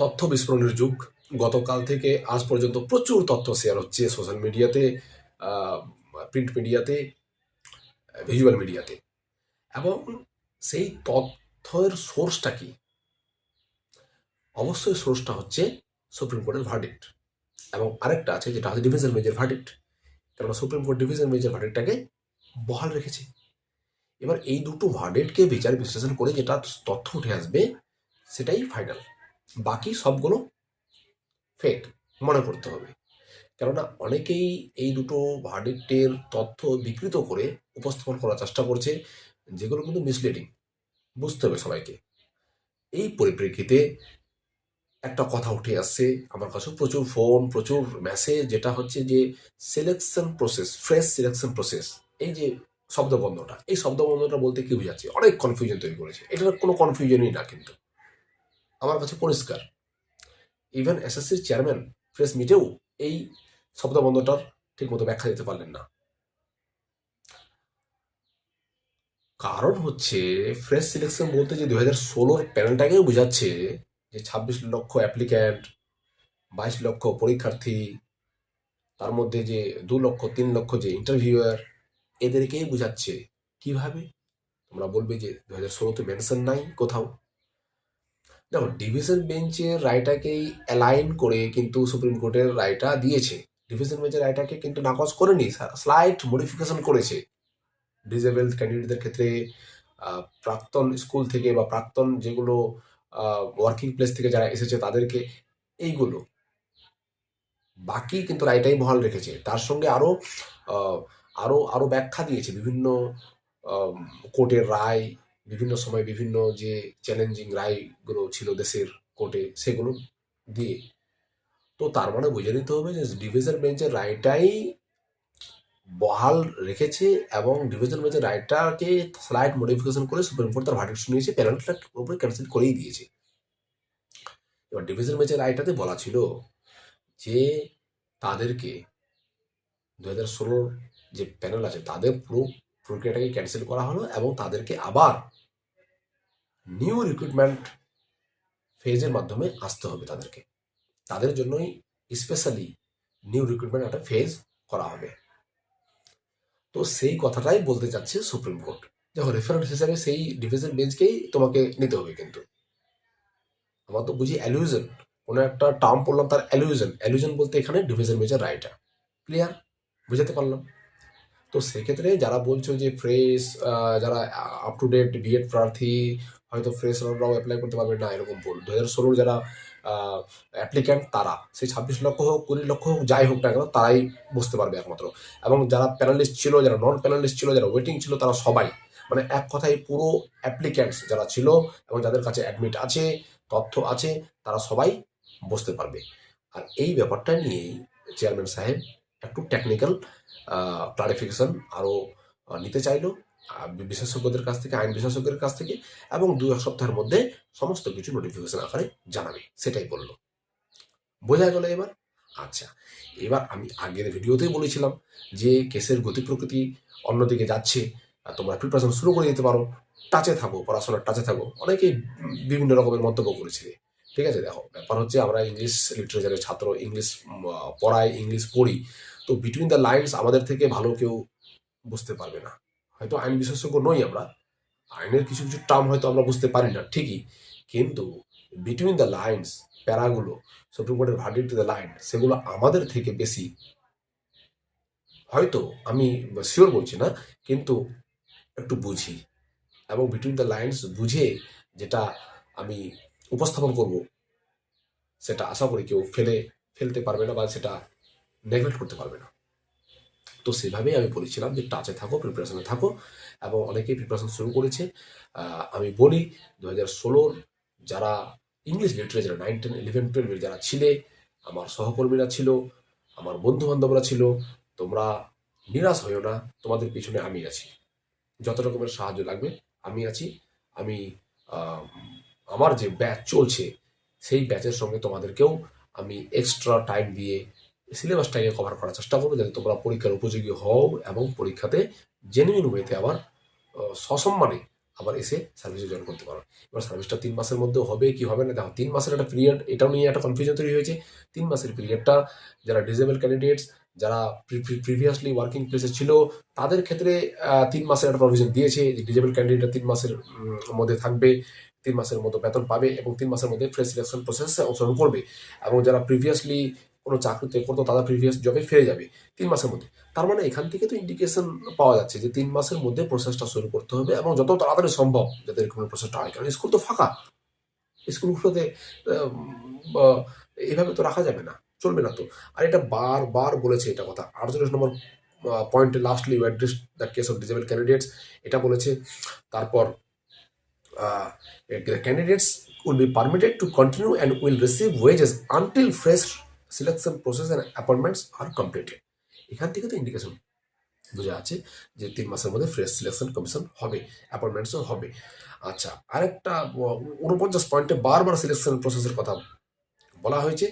তথ্য বিস্ফোরণের যুগ। গতকাল থেকে আজ পর্যন্ত প্রচুর তথ্য শেয়ার হচ্ছে সোশ্যাল মিডিয়াতে প্রিন্ট মিডিয়াতে, ভিজুয়াল মিডিয়াতে। এবং সেই তথ্যের সোর্সটা কি? অবশ্যই সোর্সটা হচ্ছে সুপ্রিম কোর্টের ভার্ডিক্ট এবং আরেকটা আছে যেটা হচ্ছে ডিভিশন বেঞ্চের ভার্ডিক্ট কেননা সুপ্রিম কোর্ট ডিভিশন বেঞ্চের ভার্ডিক্টটাকে বহাল রেখেছে। এবার এই দুটো ভার্ডিক্টকে বিচার বিশ্লেষণ করে যেটা তথ্য উঠে আসবে, সেটাই ফাইনাল বাকি সবগুলো ফেক মনে করতে হবে। কেননা অনেকেই এই দুটো ভার্ডিক্টের তথ্য বিকৃত করে উপস্থাপন করার চেষ্টা করছে, যেগুলো কিন্তু মিসলিডিং বুঝতে হবে সবাইকে। এই পরিপ্রেক্ষিতে একটা কথা উঠে আসছে আমার কাছে, প্রচুর ফোন প্রচুর মেসেজ যেটা হচ্ছে যে selection process fresh selection process এই যে শব্দবন্ধটা এই শব্দবন্ধটা বলতে কি বোঝাচ্ছে? অনেক কনফিউশন তৈরি করেছে। এটার কোনো কনফিউশনই না কিন্তু। আমার কাছে পরিষ্কার। ইভেন এসএসসির চেয়ারম্যান প্রেস মিটেও এই শব্দবন্ধটার ঠিকমতো ব্যাখ্যা দিতে পারলেন না। কারণ হচ্ছে ফ্রেশ সিলেকশন বলতে যে দু হাজার ষোলোর প্যানেলটাকেও বোঝাচ্ছে যে ছাব্বিশ লক্ষ অ্যাপ্লিক্যান্ট বাইশ লক্ষ পরীক্ষার্থী, তার মধ্যে যে দু লক্ষ, তিন লক্ষ যে ইন্টারভিউয়ার এদেরকেই বোঝাচ্ছে। কীভাবে? তোমরা বলবে যে দু হাজার ষোলোতে মেনশন নাই কোথাও। দেখো ডিভিশন বেঞ্চের রায়টাকেই অ্যালাইন করে কিন্তু সুপ্রিম কোর্টের রায়টা দিয়েছে। ডিভিশন বেঞ্চের রায়টাকে কিন্তু নাকচ করেনি স্লাইট মডিফিকেশন করেছে। ডিজেবল ক্যান্ডিডেটদের ক্ষেত্রে প্রাক্তন স্কুল থেকে বা প্রাক্তন যেগুলো ওয়ার্কিং প্লেস থেকে যারা এসেছে তাদেরকে এইগুলো। বাকি কিন্তু রায়টাই বহাল রেখেছে। তার সঙ্গে আরও আরও আরও আরও ব্যাখ্যা দিয়েছে বিভিন্ন কোর্টের রায় বিভিন্ন সময় বিভিন্ন যে চ্যালেঞ্জিং রায়গুলো ছিল দেশের কোর্টে সেগুলো দিয়ে। তো তার মানে বুঝে নিতে হবে যে ডিভিশন বেঞ্চের রায়টাই বহাল রেখেছে এবং ডিভিশন বেঞ্চের রায়টাকে স্লাইড মডিফিকেশন করে সুপ্রিম কোর্ট তার ভার্ডিক্ট শুনিয়েছে প্যানেলটা উপরে ক্যান্সেল করেই দিয়েছে। এবার ডিভিশন বেঞ্চের রায়টাতে বলা ছিল যে তাদেরকে দু হাজার ষোলোর যে প্যানেল আছে, তাদের পুরো প্রক্রিয়াটাকে ক্যান্সেল করা হলো এবং তাদেরকে আবার নিউ রিক্রুটমেন্ট ফেজের মাধ্যমে আসতে হবে তাদেরকে। তাদের জন্যই স্পেশালি নিউ রিক্রুটমেন্ট একটা ফেজ করা হবে। তো সেই কথাটাই বলতে চাচ্ছে সুপ্রিম কোর্ট। দেখো রেফারেন্স হিসাবে সেই ডিভিশন বেঞ্চকেই তোমাকে নিতে হবে কিন্তু। আমার তো বুঝি অ্যালিউশন কোনো একটা টার্ম পড়লাম তার অ্যালিউশন অ্যালিউশন বলতে এখানে ডিভিশন বেঞ্চের রায়টা ক্লিয়ার বুঝাতে পারলাম? তো সেক্ষেত্রে যারা বলছো যে ফ্রেশ যারা আপ টু ডেট বিএড প্রার্থী হয়তো ফ্রেশরাও অ্যাপ্লাই করতে পারবে না, এরকম বল দু হাজার ষোলোর যারা অ্যাপ্লিক্যান্ট তারা, সেই ছাব্বিশ লক্ষ হোক, কুড়ি লক্ষ হোক, যাই হোক না কেন, তারাই বুঝতে পারবে একমাত্র। এবং যারা প্যানালিস্ট ছিল, যারা নন প্যানালিস্ট ছিল, যারা ওয়েটিং ছিল, তারা সবাই মানে এক কথায় পুরো অ্যাপ্লিক্যান্টস যারা ছিল এবং যাদের কাছে অ্যাডমিট আছে, তথ্য আছে, তারা সবাই বুঝতে পারবে। আর এই ব্যাপারটা নিয়েই চেয়ারম্যান সাহেব একটু টেকনিক্যাল ক্লারিফিকেশন আরও নিতে চাইলো। বিশেষজ্ঞদের কাছ থেকে, আইন বিশেষজ্ঞের কাছ থেকে, এবং দু এক সপ্তাহের মধ্যে সমস্ত কিছু নোটিফিকেশন আকারে জানাবে। সেটাই বলল। বোঝা গেল এবার? আচ্ছা এবার আমি আগের ভিডিওতেই বলেছিলাম যে কেসের গতি প্রকৃতি অন্যদিকে যাচ্ছে তোমরা প্রিপারেশন শুরু করে দিতে পারো। টাচে থাকো, পড়াশোনার টাচে থাকো। অনেকেই বিভিন্ন রকমের মন্তব্য করেছিলে ঠিক আছে, দেখো, ব্যাপার হচ্ছে আমরা ইংলিশ লিটারেচারের ছাত্র ইংলিশ পড়াই ইংলিশ পড়ি, তো বিটুইন দ্য লাইন্স আমাদের থেকে ভালো কেউ বুঝতে পারবে না। হয়তো আইন বিশেষজ্ঞ নই আমরা। আইনের কিছু কিছু টার্ম হয়তো আমরা বুঝতে পারি না, ঠিকই। কিন্তু বিটুইন দ্য লাইন্স প্যারাগুলো সুপ্রিম কোর্টের ভার্ডিক্ট দ্য লাইন সেগুলো আমাদের থেকে বেশি। হয়তো আমি শিওর বলছি না, কিন্তু একটু বুঝি। এবং বিটুইন দ্য লাইন্স বুঝে যেটা আমি উপস্থাপন করব, সেটা আশা করি কেউ ফেলে, ফেলতে পারবে না বা সেটা নেগলেক্ট করতে পারবে না। তো সেভাবেই আমি বলেছিলাম যে টাচে থাকো প্রিপারেশনে থাকো। এবং অনেকেই প্রিপারেশন শুরু করেছে। আমি বলি দু হাজার ষোলোর যারা English literature nine ten eleven টুয়েলভের যারা ছিলে, আমার সহকর্মীরা ছিল, আমার বন্ধু বান্ধবরা ছিল, তোমরা নিরাশ হইও না, তোমাদের পিছনে আমি আছি। যত রকমের সাহায্য লাগবে, আমি আছি। আমি আমার যে ব্যাচ চলছে, সেই ব্যাচের সঙ্গে তোমাদেরকেও আমি এক্সট্রা টাইম দিয়ে সিলেবাসটাকে কভার করার চেষ্টা করব যাতে তোমরা পরীক্ষার উপযোগী হও এবং পরীক্ষাতে জেনুইন ওয়েতে আবার সসম্মানে আবার এসে সার্ভিসে জয়েন করতে পারো। এবার সার্ভিসটা তিন মাসের মধ্যে হবে, কি হবে না? দেখো, তিন মাসের একটা পিরিয়ড এটাও নিয়ে একটা কনফিউশন তৈরি হয়েছে। তিন মাসের পিরিয়ডটা যারা ডিজেবল ক্যান্ডিডেটস যারা প্রিভিয়াসলি ওয়ার্কিং প্লেসে ছিল, তাদের ক্ষেত্রে তিন মাসের একটা প্রভিশন দিয়েছে যে ডিজেবল ক্যান্ডিডেট তিন মাসের মধ্যে থাকবে, তিন মাসের মতো বেতন পাবে এবং তিন মাসের মধ্যে ফ্রেশ সিলেকশন প্রসেসে অংশগ্রহণ করবে। এবং যারা প্রিভিয়াসলি কোনো চাকরিতে করতো তারা প্রিভিয়াস জবে ফিরে যাবে তিন মাসের মধ্যে। তার মানে এখান থেকে তো ইন্ডিকেশন পাওয়া যাচ্ছে যে তিন মাসের মধ্যে প্রসেসটা শুরু করতে হবে এবং যত তাড়াতাড়ি সম্ভব যাতে এরকম প্রসেসটা হয়। কারণ স্কুল তো ফাঁকা। স্কুলগুলোতে এভাবে তো রাখা যাবে না, চলবে না তো। আর এটা বার বার বলেছে এটা কথা। আটচল্লিশ নম্বর পয়েন্টে lastly you address the case of disable candidates এটা বলেছে। তারপর candidates will be permitted to continue and will receive wages until fresh selection process and appointments are completed এখান থেকে তো ইন্ডিকেশন বোঝা যাচ্ছে যে তিন মাসের মধ্যে ফ্রেশ সিলেকশন কমিশন হবে অ্যাপয়েন্টমেন্টসও হবে। আচ্ছা আরেকটা উনপঞ্চাশ পয়েন্টে বারবার সিলেকশন প্রসেসের কথা বলা হয়েছে।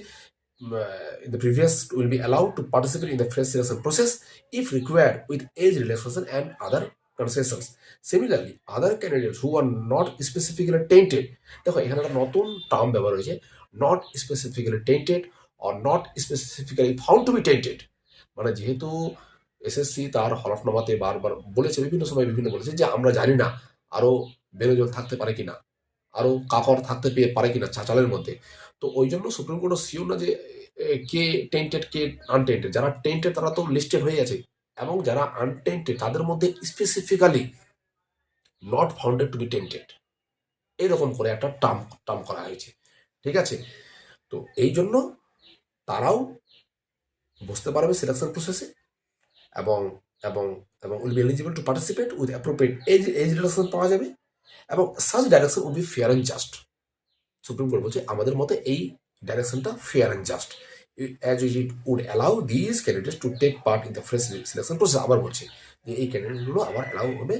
In the previous will be allowed to participate in the fresh selection process if required with age relaxation and other concessions similarly other candidates who are not specifically tainted দেখো, এখানে একটা নতুন টার্ম ব্যবহার হয়েছে not specifically tainted or not specifically found to be tainted মানে যেহেতু SSC তার হলফনামাতে বারবার বলেছে, বিভিন্ন সময় বিভিন্ন বলেছে যে আমরা জানি না আরও বেরোজল থাকতে পারে কিনা, আরও কাকর থাকতে পেয়ে পারে কিনা চাচালের মধ্যে। তো ওই জন্য সুপ্রিম কোর্ট শিওর না যে কে টেন্টেড কে আনটেন্টেড যারা টেন্টেড তারা তো লিস্টেড হয়ে আছে এবং যারা আনটেন্টেড তাদের মধ্যে specifically not founded to be tainted এরকম করে একটা টার্ম টার্ম করা হয়েছে। ঠিক আছে? তো এই জন্য তারাও বুঝতে পারবে সিলেকশন প্রসেসে এবং এবং এবং will be eligible to participate with appropriate age age relation পাওয়া যাবে এবং such direction will be fair and just supreme court বলছে, আমাদের মতে এই ডাইরেকশনটা fair and just as it would allow this candidates to take part in the fresh selection process আবার বলছে যে এই ক্যান্ডিডেটগুলো আবার অ্যালাউ হবে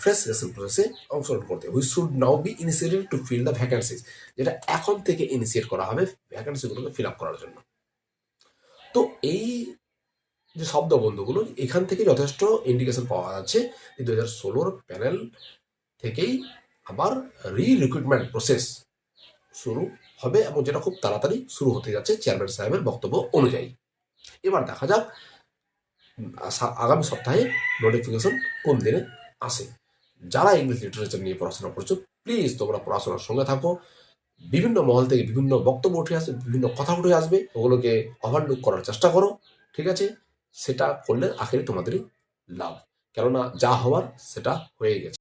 ফ্রেশ সিলেকশন প্রসেসে অংশগ্রহণ করতে। Which should now be initiated to fill the vacancies যেটা এখন থেকে ইনিশিয়েট করা হবে ভ্যাকেন্সিগুলোকে ফিল আপ করার জন্য। তো এই যে শব্দ বন্ধুগুলো, এখান থেকে যথেষ্ট ইন্ডিকেশন পাওয়া যাচ্ছে যে দু হাজার ষোলোর প্যানেল থেকেই আবার রি রিক্রুটমেন্ট প্রসেস শুরু হবে এবং যেটা খুব তাড়াতাড়ি শুরু হতে যাচ্ছে চেয়ারম্যান সাহেবের বক্তব্য অনুযায়ী। এবার দেখা যাক আগামী সপ্তাহে নোটিফিকেশন কোন দিনে আসে। যারা ইংলিশ লিটারেচার নিয়ে পড়াশোনা করছ প্লিজ তোমরা পড়াশোনার সঙ্গে থাকো। বিভিন্ন মহল থেকে বিভিন্ন বক্তব্য উঠে আসবে বিভিন্ন কথা উঠে আসবে, ওগুলোকে ওভারলুক করার চেষ্টা করো, ঠিক আছে? সেটা করলে আখেরে তোমাদেরই লাভ। কেননা যা হওয়ার সেটা হয়ে গেছে।